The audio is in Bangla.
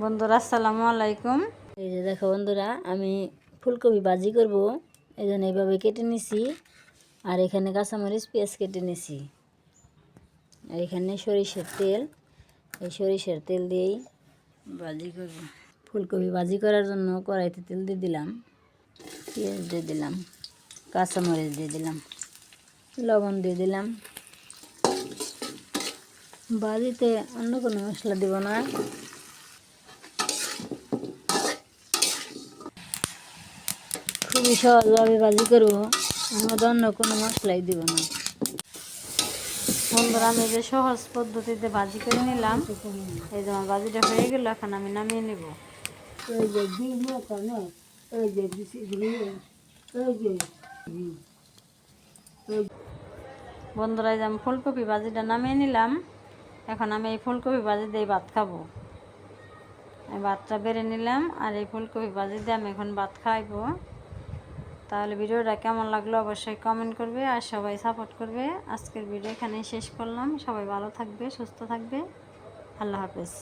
বন্ধুরা, আসসালামু আলাইকুম। এই যে দেখো বন্ধুরা, আমি ফুলকপি ভাজি করব। এই জন্য এইভাবে কেটে নিছি। আর এখানে কাঁচামরিচ, পেঁয়াজ কেটে নিছি। আর এখানে সরিষার তেল। এই সরিষার তেল দিয়েই ভাজি করব। ফুলকপি ভাজি করার জন্য কড়াইতে তেল দিয়ে দিলাম। পেঁয়াজ দিয়ে দিলাম। কাঁচামরিচ দিয়ে দিলাম। লবণ দিয়ে দিলাম। ভাজিতে অন্য কোনো মশলা দিব না। খুবই সহজভাবে ভাজি করব। আমাদের অন্য কোনো মশলাই দিব না। বন্ধুরা আমি যে সহজ পদ্ধতিতে ভাজি করে নিলাম এই যে আমার ভাজিটা হয়ে গেল এখন আমি নামিয়ে নেব। ওই যে ডিম ওখানে ওই যে ওই যে বন্ধুরা যে আমি ফুলকপি ভাজিটা নামিয়ে নিলাম। এখন আমি এই ফুলকপি ভাজি দিয়ে ভাত খাব। এই ভাতটা বেড়ে নিলাম আর এই ফুলকপি ভাজি দিয়ে আমি এখন ভাত খাইবো। তাহলে ভিডিওটা কেমন লাগল অবশ্যই কমেন্ট করবে আর সবাই সাপোর্ট করবে। আজকের ভিডিও এখানেই শেষ করলাম। সবাই ভালো থাকবে, সুস্থ থাকবে। আল্লাহ হাফেজ।